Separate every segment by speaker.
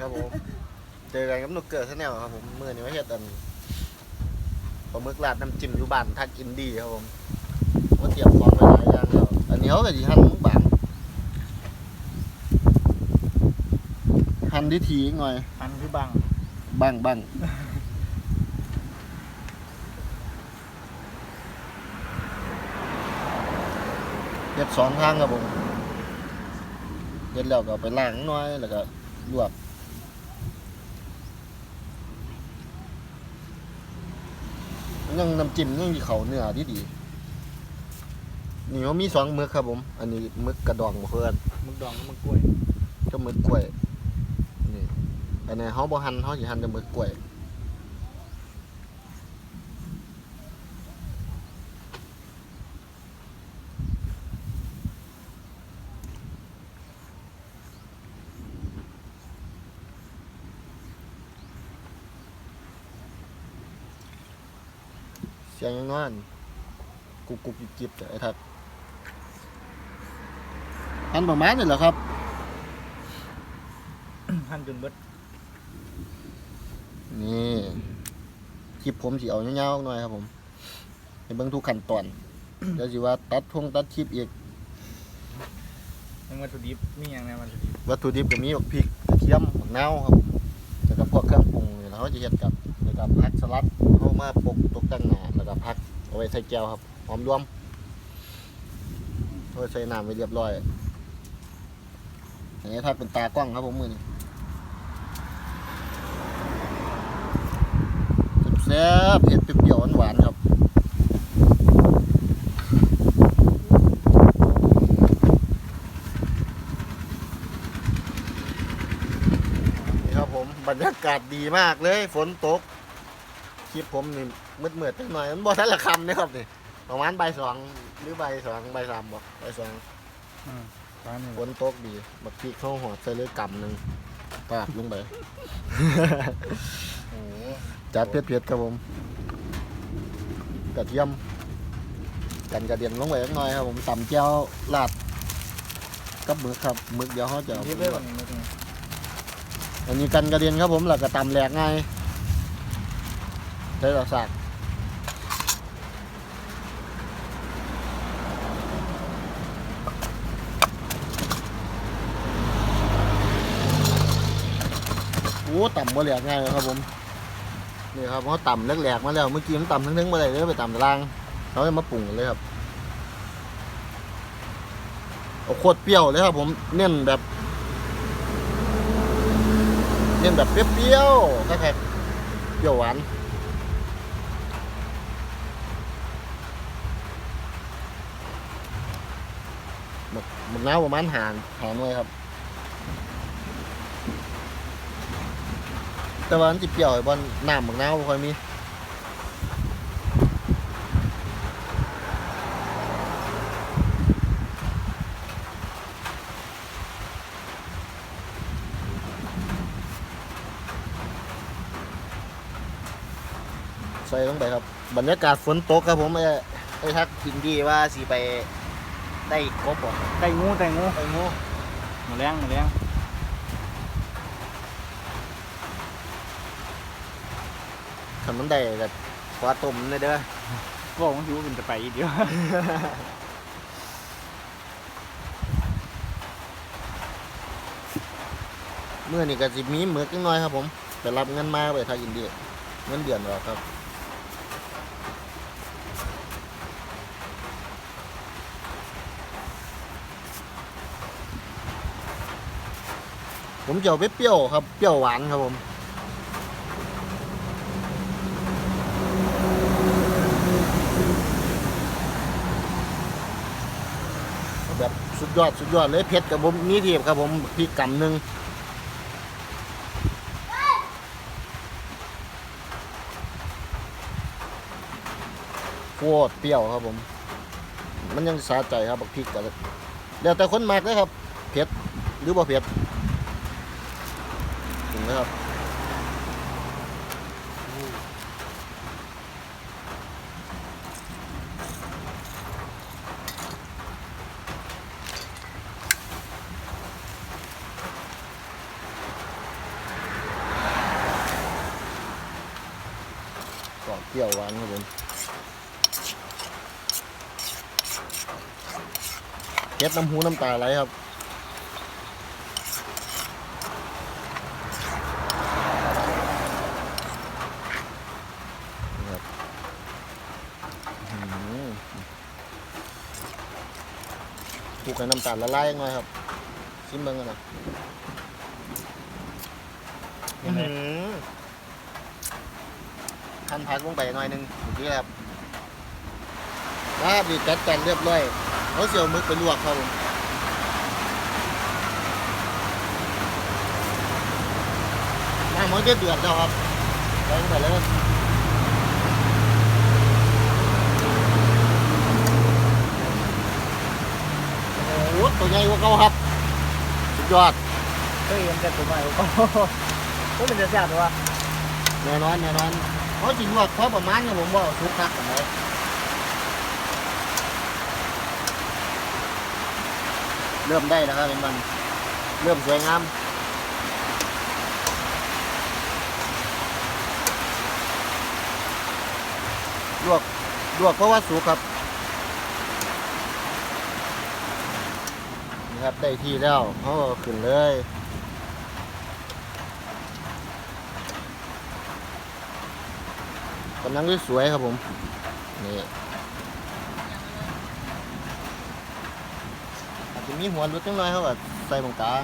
Speaker 1: ครับผม เจอกันกับนุกเกิดซะแนวครับผมเมื่อนี้ว่าเฮ็ดอันปลาหมึกราดน้ำจิ้มอยู่บ้านทักอินดี้ครับผมว่าเตรียมของไว้หลายอย่างแล้วอันนี้เขาก็สิหั่นหมึกบางหั่นดีทีอีกหน่อย
Speaker 2: อันคือบัง
Speaker 1: บ้างบ้างเฮ็ดสองทางครับผมเฮ็ดแล้วก็เอาไปล้างหน่อยแล้วก็ลวก ยังน้ำจิ้มยังมีเขาเนื้อดีดีๆนี่เขามีสองมึกครับผม อันนี้มึกกระดองบ่เพื่อน
Speaker 2: มึกดองกับมึกกล้วย
Speaker 1: ก็มึกกล้วยนี่อันนี้เขาบ่หั่นเขาสิหั่นแต่มึกกล้วย งยังงอนกุกกุกจิบจิบแต่ไอ้ทักอันประมาณนี่แหละครับ
Speaker 2: หั่นจนเบิด
Speaker 1: นี่คลิปผมสิเอาเงาวๆหน่อยครับผมให้เบิ่งทุกขั้นตอนเดี๋ยวสิว่าตัดทงตัดคลิปอีก
Speaker 2: ยังวัตถุดิบมีอย่างแนววัตถุดิบ
Speaker 1: วัตถุดิบก็มีบักพริกกระเทียมบักนาวครับผมแล้วก็พวกเครื่องปรุงนี่แหล้วเขาจะเฮ็ดกับแล้วก็ผักสลัดเข้า มาปกตกแต่งหน้าแล้วก็ผักเอาไว้ใส่แก้วครับหอมรวมเอาไว้ใส่น้ำไว้เรียบร้อยอันนี้ทักเป็นตากล้องครับผมมือนี้แซ่บเผ็ดเปรี้ยวหวานครับนี่ครับผมบรรยากาศดีมากเลย ฝนตก คลิปผมนี่มืดมืดๆจังหน่อยมันบ่ทันละคำนะครับนี่ประมาณบ่ายสองหรือบ่ายสองบ่ายสามบ่บ่ายสอง
Speaker 2: อืมร้านนี้
Speaker 1: ฝนตกดีบักพริกเข้าหอดใส่เลยกำหนึ่งปาดลงไป
Speaker 2: โอ้โห
Speaker 1: จัดเผ็ดๆครับผมกระเทียม กันกระเดียนลงไปสักหน่อยครับผมตำเจียวลาดกับหมึกครับหมึกเดี๋ยวเขาจะเอา
Speaker 2: ดิบ
Speaker 1: ไป
Speaker 2: เลย
Speaker 1: ลว
Speaker 2: บั
Speaker 1: ก
Speaker 2: งนี้มึกนี่
Speaker 1: อันนี้กันกระเด็นครับผมแล้วก็ตำแหลกง่าย ใช้เราสักโอ้ต่ำบ่แหลกง่ายเลยครับผมนี่ครับเขาต่ำแหลกๆมาแล้วเมื่อกี้มันต่ำทั้งๆมาเลยเลยไปต่ำตารางเขาจะมาปรุงกันเลยครับเอาโคตรเปรี้ยวเลยครับผมเน้นแบบ เน้นแบบเปรี้ยวๆแค่เปรี้ยวหวาน หมกหมกน้ำประมาณหานหานไว้ครับ แต่ว่ามันจะเปรี้ยวไอ้บอลน้ำหมกน้ำบ่ค่อยมีใส่ลงไปครับ บรรยากาศฝนตกครับผมไอ้ไอ้ทักกินดีว่าสิไป ได้กบบ่
Speaker 2: ไก่งูไก่งู
Speaker 1: ไปงู
Speaker 2: หมูแรงหมูแรง
Speaker 1: ขันมันได้กับปลาต้มเลยเด้อ
Speaker 2: บอกว่าหิวเป็นจะไปอีกเดียว
Speaker 1: เมื่อนี่ก็สิมีหมึกนิดหน่อยครับผมไปรับเงินมาไปทางอินเดียเงินเดือนหรอกครับ ผมจะเอาไปเปรี้ยวครับ เปรี้ยวหวานครับผมแบบสุดยอดสุดยอดเลยเผ็ดกับผมมีเทียบครับผมพริกกำหนึ่งโคตรเปรี้ยวครับผม มันยังสาใจครับบักพริกกับแล้วแต่คนมากเลยครับเผ็ดหรือบ่เผ็ด นะครับก่อเกี่ยววันครับผมเก็บน้ำหูน้ำตาไหลครับ ให้น้ำตาลละลายหน่อยครับชิมเบิ่งกันนะ
Speaker 2: ยังไง
Speaker 1: หั่นผักลงไปหน่อยหนึงเมื่อกี้ครับแล้วบีบจัดกันเรียบร้อยเอาเสี่ยวหมึกไปลวกครับผมน้ำมันจะเดือดแล้วครับใส่ลงไปเลยโอ้โหตัว ใหญ่กว่าเก่าครับ สุดยอด
Speaker 2: เฮ้ยยังจะตัวใหม่ก็ก็เป็นเดือดแซ่บตัว
Speaker 1: แน่นอนแน่นอนเขาจริงว่าพอประมาณเนี่ยผมว่าทุกคักกันเลยเริ่มได้แล้วครับเป็นมันเริ่มสวยงามลวกลวกเพราะว่าสุกครับ ครับ ได้ที่แล้วเขาก็ขึ้นเลยกำลังสวยๆครับผม นี่อาจจะมีหัวรุดจังหน่อยเขาก็ใส่ตรงกลาง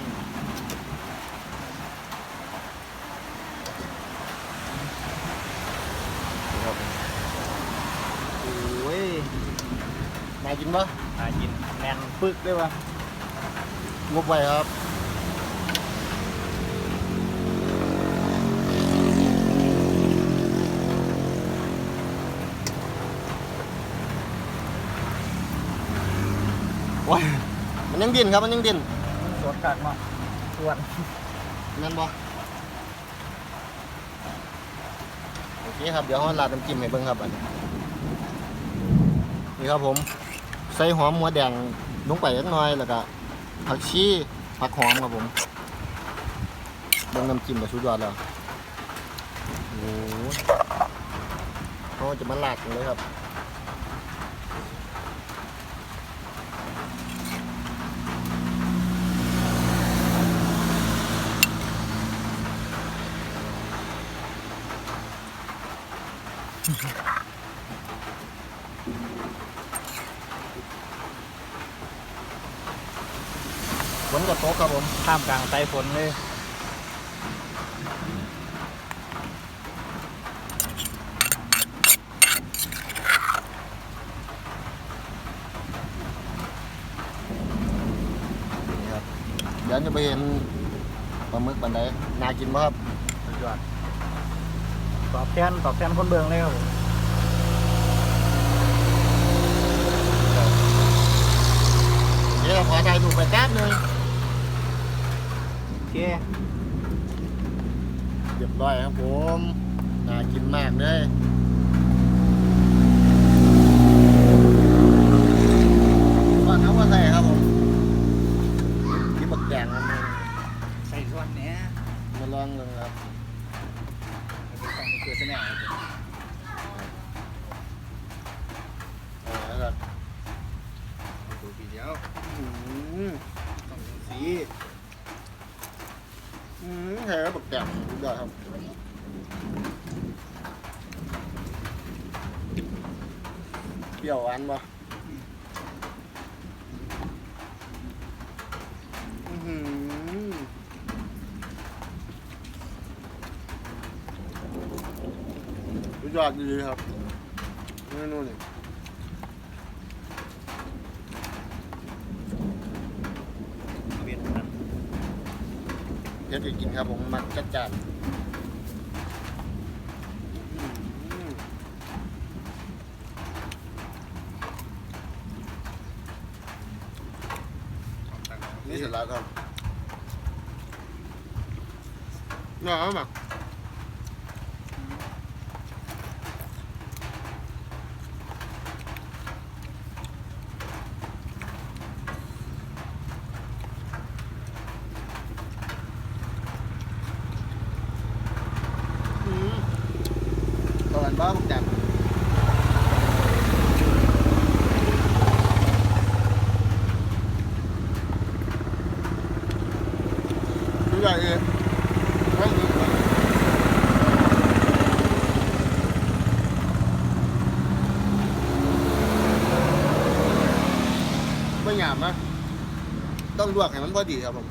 Speaker 1: นี่ครับผม
Speaker 2: โอ้ย
Speaker 1: นายกินปะ
Speaker 2: น่ากินแน่นปึกเลยวะ
Speaker 1: งบไว้ครับว้ายมันยังดิ้นครับมันยังดิ้น
Speaker 2: มันสดกัดมากส่วน
Speaker 1: นั่นบ่โอเคครับเดี๋ยวเราลาดน้ำจิ้มให้เบิ่งครับอันนี้นี่ครับผม ใส่หอมหัวแดงลงไปเล็กน้อยแล้วก็ ผักชีผักหอมครับผมเบิ่งน้ำจิ้มก็สุดยอดแล้วโอ้เขาจะมาลาดกันเลยครับ ฝนกับโต๊ะครับผม
Speaker 2: ท่ามกลางสายฝนเลย
Speaker 1: นี่ครับเดี๋ยวจะไปเห็นปลาหมึกบันไดน่ากินไหมครับ
Speaker 2: สุดยอดตอบแทนตอบแทนคนเบืองเลยครับผม
Speaker 1: เดี๋ยวขอถ่ายรูปไปแป๊บหนึง
Speaker 2: โอ เค
Speaker 1: เรียบร้อยครับผม น่ากินมากเลยก่อนเขาก็ใส่ครับผมที่บักแกงมัน
Speaker 2: ใส่ส่วนเนี้ย
Speaker 1: มาลองเลยครับ
Speaker 2: ต้องเกิดเสน่ห์
Speaker 1: อ่าแล้วก็
Speaker 2: ดูทีเดียว
Speaker 1: อืม
Speaker 2: ต้องดูสี
Speaker 1: อืมใส่แล้วบักแกงสุดยอดครับเปรี้ยวหวานปะอื้อหือสุดยอดดีครับเมนูนี่
Speaker 2: เวียนนั้น
Speaker 1: เดี๋ยวจะกินครับผม มักจัดจานอืม นี่เสร็จแล้วครับน่ารักอืมตอนบ้าผมจับ ใหญ่เองไม่มีไม่ หยาบนะต้องลวกให้มันพอดีครับผม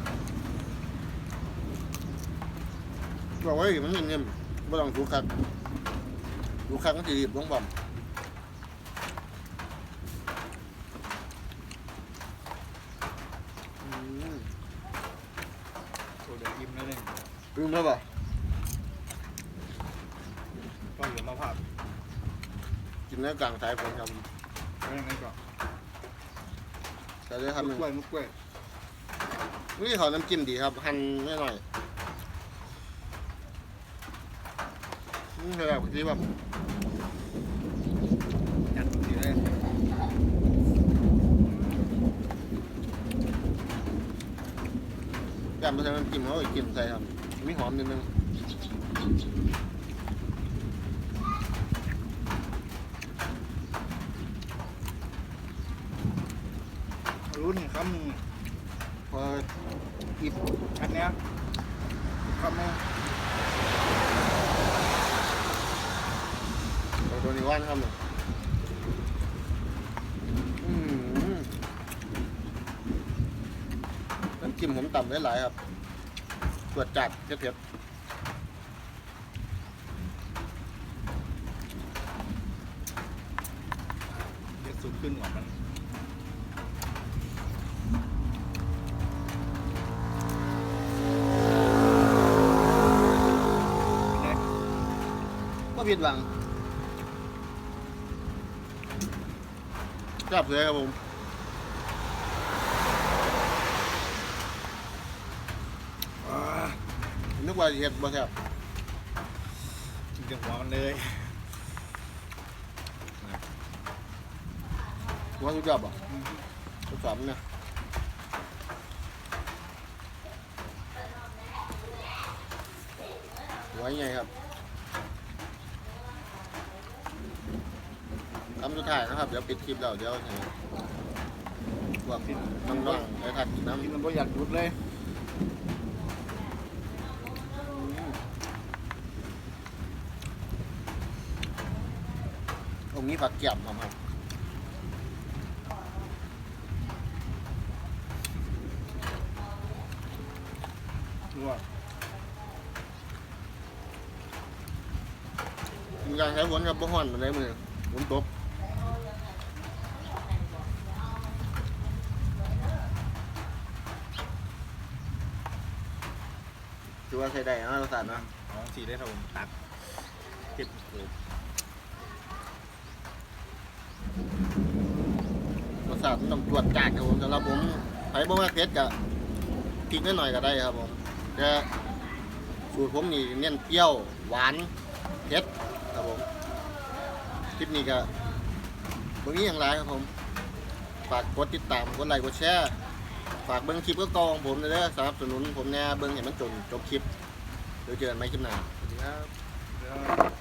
Speaker 1: ลวกไว้ให้มันเงียบๆไม่ต้องถูกคักถูกคักมันจะรีบลงบ่มอืม
Speaker 2: โซเดียมอิ่มแล้วเนี่ย
Speaker 1: ลืมแล้วป่ะ
Speaker 2: ก็เหลือมาผัด
Speaker 1: กินแล้วกลางสายฝนครับ
Speaker 2: แล้วยังไงก่อน
Speaker 1: แต่ได้ทำหนึ่ง
Speaker 2: กล้วยมุกกล้วย
Speaker 1: นี่เขาน้ำจิ้มดีครับ หั่นไม่หน่อยนี่คือแบบที่แบบ
Speaker 2: จัดดีเลย
Speaker 1: แกมไปใช้น้ำจิ้มเขาอีกจิ้มใส่ครับมีหอมนิดนึง
Speaker 2: รู้หนึ่งคำหนึ่ง
Speaker 1: พออีบ
Speaker 2: อันเนี้ยคำนึง
Speaker 1: เอาตัวนี้ว่านครับเนี่ยอืมน้ำจิ้มผมต่ำได้หลายครับตรวจจัดเผ็ด
Speaker 2: เดี๋ยวสูงขึ้นกว่ามันเนี่ย
Speaker 1: ๆก็ ผิดหวังจับเลยครับผมนึกว่าเห็ดบ่แซ่บ
Speaker 2: กินกับหัวมันเลย
Speaker 1: ว่าทุกจับอะทดสอบเนี่ยไว้ไงครับ คำสุดท้ายนะครับ เดี๋ยวปิดคลิปแล้วเดี๋ยวให้พวกน้องๆได้ทักกินน้ำ
Speaker 2: กินมันก็อยากหยุดเลย
Speaker 1: ตรงนี้ผักเกียบครับครับ
Speaker 2: รู้ว่า
Speaker 1: มีการใช้ฝนกับบ่ฮ้อนมาได้มือฝนตก ว่าใช้ได้นะรสชาตินะ
Speaker 2: เอสีได้ครับผมตัดเก็บโอ้
Speaker 1: รสชาติมันต้องตรวจจัดครับผมสำหรับผมไผ่บ่มาเผ็ดกับพริกนิดหน่อยก็ได้ครับผมแต่สูตรผมนี่เน้นเปรี้ยวหวานเผ็ดครับผมคลิปนี้ก็บ่มีอย่างไรครับผมฝากกดติดตามกดไลค์กดแชร์ ฝากเบิ้งคลิปก็กองผมเลยเด้อสนับสนุนผมแน่เบิ้งเห็นมันจนจบคลิปเดี๋ยวเจอกันใหม่คลิปหน้าสวัสดีครับ